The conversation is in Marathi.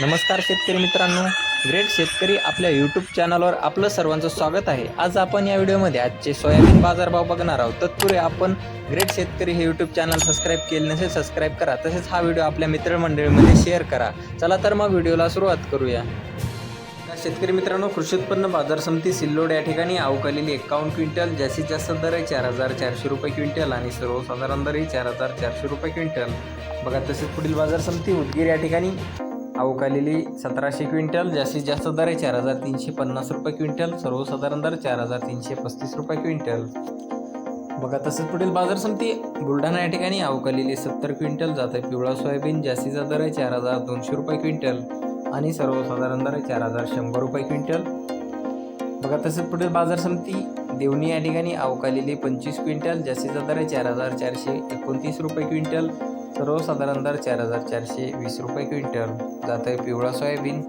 नमस्कार शेतकरी मित्रांनो. ग्रेट शेतकरी आपल्या यूट्यूब चॅनलवर आपलं सर्वांचं स्वागत आहे. आज आपण या व्हिडिओमध्ये आजचे सोयाबीन बाजारभाव बघणार आहोत. तत्पूर्वी आपण ग्रेट शेतकरी हे यूट्यूब चॅनल सबस्क्राईब केले नसेल सबस्क्राईब करा. तसेच हा व्हिडिओ आपल्या मित्रमंडळीमध्ये शेअर करा. चला तर मग व्हिडिओला सुरुवात करूया. शेतकरी मित्रांनो कृषी उत्पन्न बाजार समिती सिल्लोड या ठिकाणी अवकालेली एकावन्न क्विंटल जास्तीत जास्त दर आहे चार हजार चारशे रुपये क्विंटल आणि सर्वसाधारण दर आहे चार हजार चारशे रुपये क्विंटल. बघा तसेच पुढील बाजार समिती उदगीर या ठिकाणी. अवकालेली सतराशे क्विंटल जास्तीत जास्त दर आहे चार हजार तीनशे पन्नास रुपये क्विंटल सर्वसाधारण दर चार हजार तीनशे पस्तीस रुपये क्विंटल. बघा तसंच पुढील बाजार समिती बुलढाणा या ठिकाणी अवकालेली सत्तर क्विंटल जात आहे पिवळा सोयाबीन जास्तीचा दर आहे चार हजार दोनशे रुपये क्विंटल आणि सर्वसाधारण दर आहे चार हजार शंभर रुपये क्विंटल. बघा तसेच पुढील बाजार समिती देवणी या ठिकाणी अवकालेली पंचवीस क्विंटल जास्तीचा दर आहे चार हजार चारशे एकोणतीस रुपये क्विंटल सर्वसाधारण दर चार हजार चारशे वीस रुपये क्विंटल. जात आहे पिवळा सोयाबीन.